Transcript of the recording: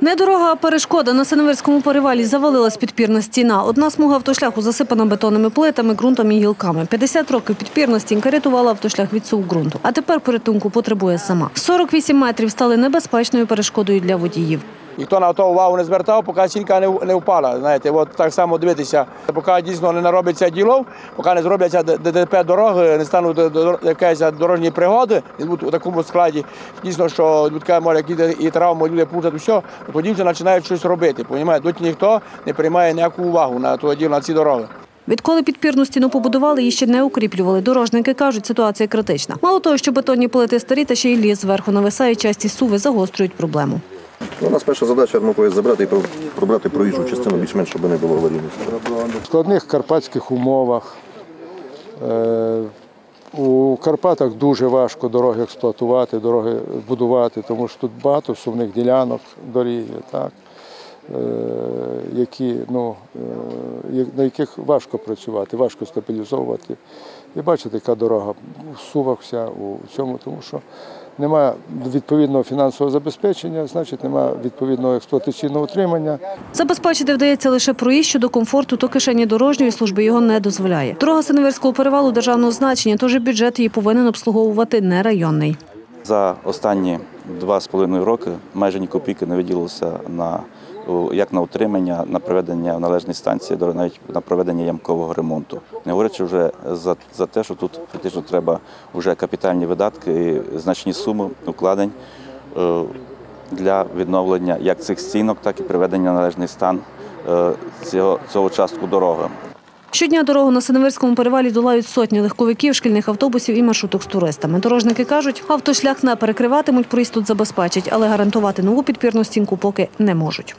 Не дорога, а перешкода. На Синевирському перевалі завалилась підпірна стіна. Одна смуга автошляху засипана бетонними плитами, ґрунтом і гілками. 50 років підпірна стінка рятувала автошлях від сув ґрунту. А тепер порятунку потребує сама. 48 метрів стали небезпечною перешкодою для водіїв. Ніхто на то увагу не звертав, поки стінка не, не впала. Знаєте, от так само дивитися, поки дійсно не наробиться ділов, поки не зробляться ДТП дороги, не стануть якісь дорожні пригоди, і будуть у такому складі, дійсно, що людка може і травми, люди путати, все, тоді вже починають щось робити. Понімаєте? Тут ніхто не приймає ніяку увагу на то діло, на ці дороги. Відколи підпірну стіну побудували, її ще не укріплювали. Дорожники кажуть, ситуація критична. Мало того, що бетонні плити старі, та ще й ліс зверху нависає, часті суви загострюють проблему. Ну, У нас перша задача когось забрати і пробрати проїжджу частину більш-менш, щоб не було аварійності. в складних карпатських умовах. Е, У Карпатах дуже важко дороги експлуатувати, дороги будувати, тому що тут багато сумних ділянок доріг, так, е, які, ну, е, на яких важко працювати, важко стабілізовувати. І бачите, яка дорога у сувах вся у цьому, тому що немає відповідного фінансового забезпечення, значить немає відповідного експлуатаційного утримання. Забезпечити вдається лише проїзд щодо комфорту, то кишені дорожньої служби його не дозволяє. Дорога Синевирського перевалу державного значення, тож і бюджет її повинен обслуговувати не районний. За останні два з половиною роки майже ні копійки не виділилося на як на утримання, на приведення в належність станції, навіть на проведення ямкового ремонту. Не говорячи вже за, за те, що тут фактично треба вже капітальні видатки і значні суми укладень е, для відновлення як цих стінок, так і приведення в належний стан е, цього, цього частку дороги. Щодня дорогу на Синевирському перевалі долають сотні легковиків, шкільних автобусів і маршруток з туристами. Дорожники кажуть, автошлях не перекриватимуть, проїзд тут забезпечать, але гарантувати нову підпірну стінку поки не можуть.